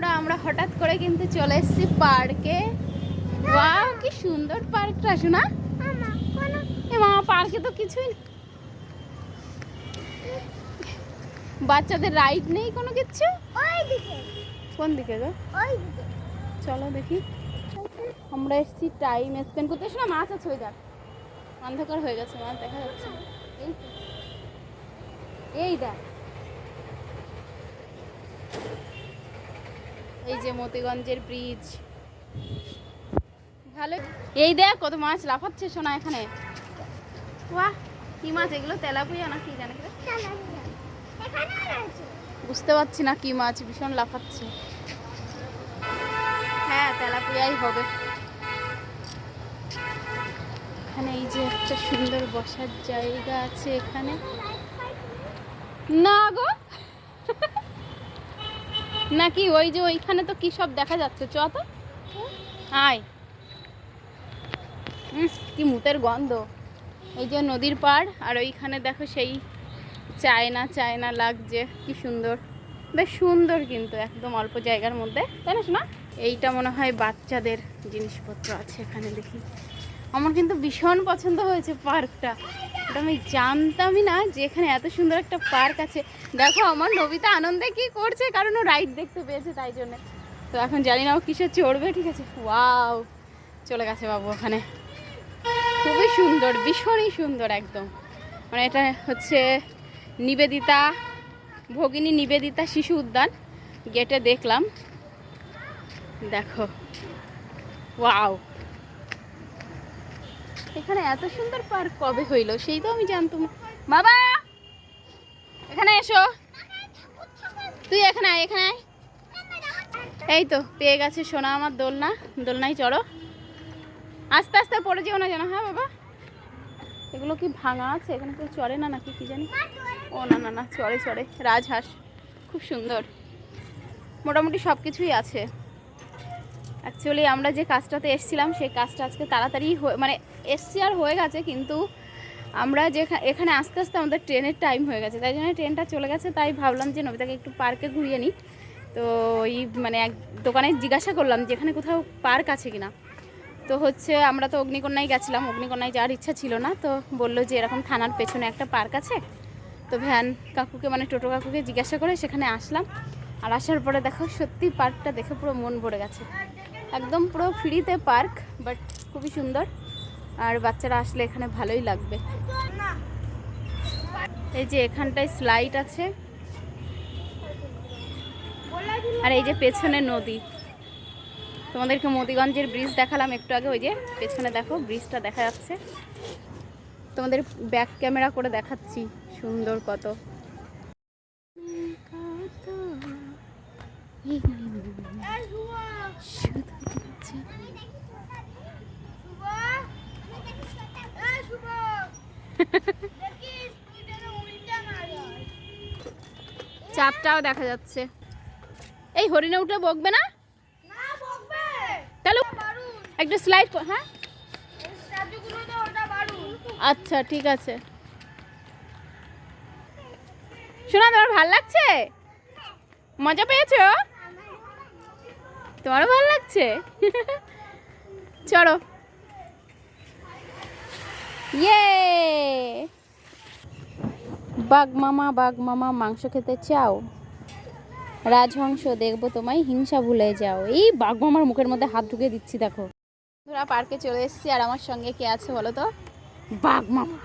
বন্ধুরা আমরা হঠাৎ করে কিন্তু চলে এসেছি পার্কে। ওয়াও, কি সুন্দর পার্কটা শোনা মামা পার্কে তো কিছুই বাচ্চাদের রাইড নেই কোনো কিচ্ছু কোন দিকে গো? চলো দেখি। আমরা এসেছি টাইম স্পেন্ড করতে। শোনা মাছ আছে ওই দেখ। অন্ধকার হয়ে গেছে, মাছ দেখা যাচ্ছে এই দেখ। এই যে মতিগঞ্জের ব্রিজ ভালো। এই দেখ কত মাছ লাফাচ্ছে সোনা এখানে। বাহ কি মাছ? এগুলো তেলাপুয়া না কি জানি? বুঝতে পারছি না কি মাছ ভীষণ লাফাচ্ছে। হ্যাঁ তেলাপুয়াই হবে। এখানে এই যে একটা সুন্দর বসার জায়গা আছে এখানে। না গো নাকি ওই যে ওইখানে তো কি সব দেখা যাচ্ছে? চ তো। আয়। কি মুতের গন্ধ। এই যে নদীর পাড়, আর ওইখানে দেখো সেই চায়না চায়না লাগছে, কি সুন্দর। বেশ সুন্দর কিন্তু, একদম অল্প জায়গার মধ্যে। তাই না শোনা এইটা মনে হয় বাচ্চাদের জিনিসপত্র আছে এখানে দেখি। আমার কিন্তু ভীষণ পছন্দ হয়েছে পার্কটা। ওটা আমি জানতামই না যে এখানে এত সুন্দর একটা পার্ক আছে। দেখো, আমার নবিতা আনন্দে কি করছে? কারণ ও রাইড দেখতে পেয়েছে, তাই জন্য। তো এখন জানি না ও কিসে চড়বে, ঠিক আছে? ওয়াও চলে গেছে বাবু ওখানে। খুবই সুন্দর, ভীষণই সুন্দর একদম। মানে এটা হচ্ছে নিবেদিতা, ভগিনী নিবেদিতা শিশু উদ্যান গেটে দেখলাম। দেখো। ওয়াও এখানে এত সুন্দর পার্ক কবে হইল? সেই তো আমি জানতাম। বাবা! এখানে এসো। তুই এখানে আয় এখানে আয়। এই তো, পেয়ে গেছে সোনা আমার দোলনা। দোলনায় চড়ো। আস্তে আস্তে পড়ে যেও না যেন হ্যাঁ বাবা? এগুলো কি ভাঙা আছে? এখানে কেউ চড়ে না নাকি কি জানি? ও না না না, চড়ে চড়ে। রাজহাঁস। খুব সুন্দর। মোটামুটি সব কিছুই আছে। অ্যাকচুয়ালি আমরা যে কাজটাতে এসেছিলাম, সেই কাজটা আজকে তাড়াতাড়ি মানে এসছি আর হয়ে গেছে, কিন্তু আমরা যে এখানে আস্তে আস্তে আমাদের ট্রেনের টাইম হয়ে গেছে। তাই জন্য ট্রেনটা চলে গেছে, তাই ভাবলাম যে নবিতাকে একটু পার্কে ঘুরিয়ে নিই। তো ওই মানে এক দোকানে জিজ্ঞাসা করলাম যে এখানে কোথাও পার্ক আছে কিনা। তো হচ্ছে আমরা তো অগ্নিকন্যায় গেছিলাম, অগ্নিকন্যায় যাওয়ার ইচ্ছা ছিল না, তো বলল যে এরকম থানার পেছনে একটা পার্ক আছে। তো ভ্যান কাকুকে মানে টোটো কাকুকে জিজ্ঞাসা করে সেখানে আসলাম। আর আসার পরে দেখো সত্যি পার্কটা দেখে পুরো মন ভরে গেছে। একদম পুরো ফ্রিতে পার্ক বাট খুবই সুন্দর। আর বাচ্চারা আসলে এখানে ভালোই লাগবে। এই যে এখানটায় স্লাইড আছে। আর এই যে পেছনে নদী। তোমাদেরকে মতিগঞ্জের ব্রিজ দেখালাম একটু আগে, ওই যে পেছনে দেখো ব্রিজটা দেখা যাচ্ছে। তোমাদের ব্যাক ক্যামেরা করে দেখাচ্ছি, সুন্দর কত। চাপটাও দেখা যাচ্ছে। এই হরিণে উঠে বকবে না? তাহলে একটু স্লাইড হ্যাঁ? আচ্ছা ঠিক আছে। শোনা তোমার ভালো লাগছে? মজা পেয়েছ? তোমারও ভালো লাগছে? চলো। ইয়ে! বাঘ মামা বাঘ মামা, মাংস খেতে চাও? রাজহংস, দেখব তোমায়, হিংসা ভুলে যাও। এই বাঘ মামার মুখের মধ্যে হাত ঢুকে দিচ্ছি, দেখো। তোরা পার্কে চলে এসেছি, আর আমার সঙ্গে কে আছে বলো তো? বাঘ মামা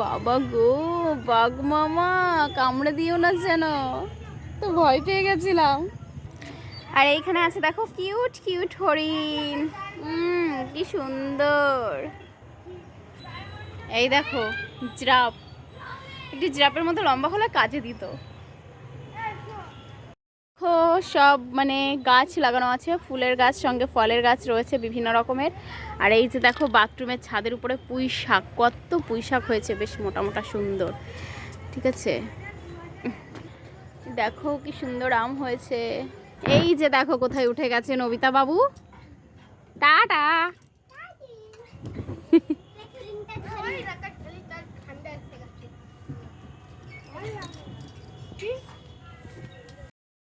বাবা গো, বাঘ মামা, কামড়ে দিও না যেন। তো ভয় পেয়ে গেছিলাম। আর এইখানে আছে, দেখো, কিউট কিউট হরিণ। কি সুন্দর। এই দেখো, জিরাফ। একটু জিরাফের মতো লম্বা হলে কাজে দিত। দেখো, সব মানে গাছ লাগানো আছে, ফুলের গাছ, সঙ্গে ফলের গাছ রয়েছে বিভিন্ন রকমের। আর এই যে দেখো, বাথরুমের ছাদের উপরে পুঁই শাক কত পুঁই শাক হয়েছে, বেশ মোটা মোটা সুন্দর। ঠিক আছে? দেখো কি সুন্দর আম হয়েছে। এই যে দেখো, কোথায় উঠে গেছে নবিতা বাবু টাটা!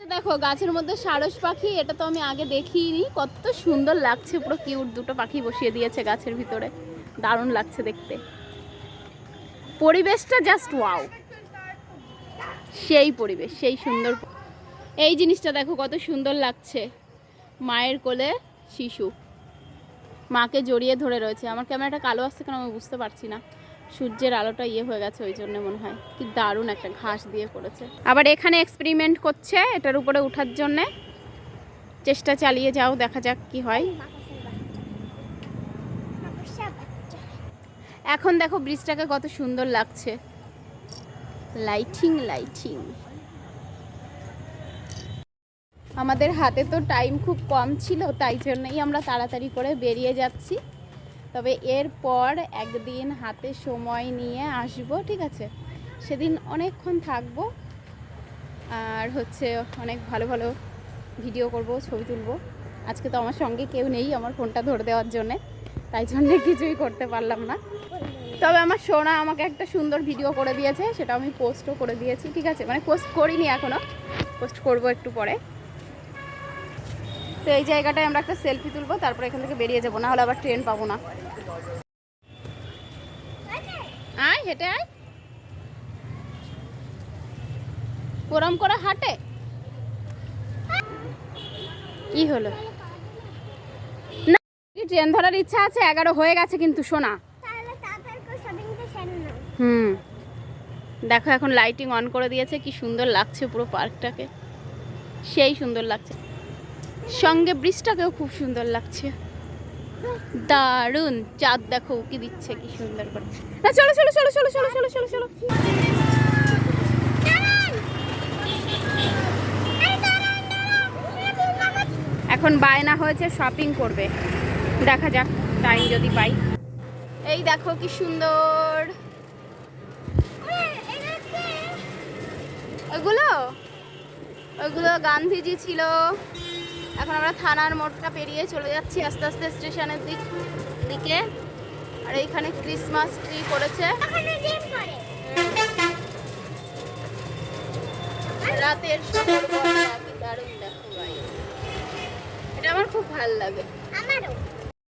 দেখো, গাছের মধ্যে সারস পাখি, এটা তো আমি আগে দেখিনি। কত সুন্দর লাগছে, পুরো কিউট দুটো পাখি বসিয়ে দিয়েছে গাছের ভিতরে। দারুণ লাগছে দেখতে। পরিবেশটা জাস্ট ওয়াও সেই পরিবেশ, সেই সুন্দর এই জিনিসটা দেখো, কত সুন্দর লাগছে। মায়ের কোলে শিশু। মাকে জড়িয়ে ধরে রয়েছে। আমার ক্যামেরাটা কালো আসছে কেন আমি বুঝতে পারছি না। সূর্যের আলোটা ইয়ে হয়ে গেছে, ওই জন্য মনে হয়। কি দারুণ একটা ঘাস দিয়ে করেছে আবার এখানে এক্সপেরিমেন্ট করছে, এটার উপরে ওঠার জন্যে। চেষ্টা চালিয়ে যাও, দেখা যাক কি হয়। এখন দেখো ব্রিজটাকে কত সুন্দর লাগছে। লাইটিং লাইটিং আমাদের হাতে তো টাইম খুব কম ছিল, তাই জন্যই আমরা তাড়াতাড়ি করে বেরিয়ে যাচ্ছি। তবে এরপর একদিন হাতে সময় নিয়ে আসব, ঠিক আছে? সেদিন অনেকক্ষণ থাকব আর হচ্ছে অনেক ভালো ভালো ভিডিও করব, ছবি তুলবো। আজকে তো আমার সঙ্গে কেউ নেই আমার ফোনটা ধরে দেওয়ার জন্যে, তাই জন্যে কিছুই করতে পারলাম না। তবে আমার সোনা আমাকে একটা সুন্দর ভিডিও করে দিয়েছে, সেটা আমি পোস্টও করে দিয়েছি, ঠিক আছে? মানে পোস্ট করিনি এখনও পোস্ট করব একটু পরে। তো এই জায়গাটায় আমরা একটা সেলফি তুলবো, তারপরে এখান থেকে বেরিয়ে যাব না হলে আবার ট্রেন পাবো না। আয়, হেঁটে আয়। ওরম করে হাঁটে। কি হলো? না ট্রেন ধরার ইচ্ছা আছে, এগারো হয়ে গেছে কিন্তু, শোনা। হুম। দেখো, এখন লাইটিং অন করে দিয়েছে, কি সুন্দর লাগছে পুরো পার্কটাকে সেই সুন্দর লাগছে। সঙ্গে ব্রিজটাকেও খুব সুন্দর লাগছে। দারুণ, চাঁদ দেখো, উকি দিচ্ছে, কি সুন্দর করে। না, চলো চলো চলো চলো চলো চলো চলো চলো। এখন বায়না হয়েছে শপিং করবে। দেখা যাক টাইম যদি পাই। এই দেখো, কি সুন্দর। ওগুলো ওগুলো গান্ধীজি ছিল। এখন আমরা থানার মোড়টা পেরিয়ে চলে যাচ্ছি আস্তে আস্তে স্টেশনের দিক, দিকে। আর এইখানে ক্রিসমাস ট্রি করেছে রাতের সময় দারুণ দেখো ভাই। এটা আমার খুব ভালো লাগে।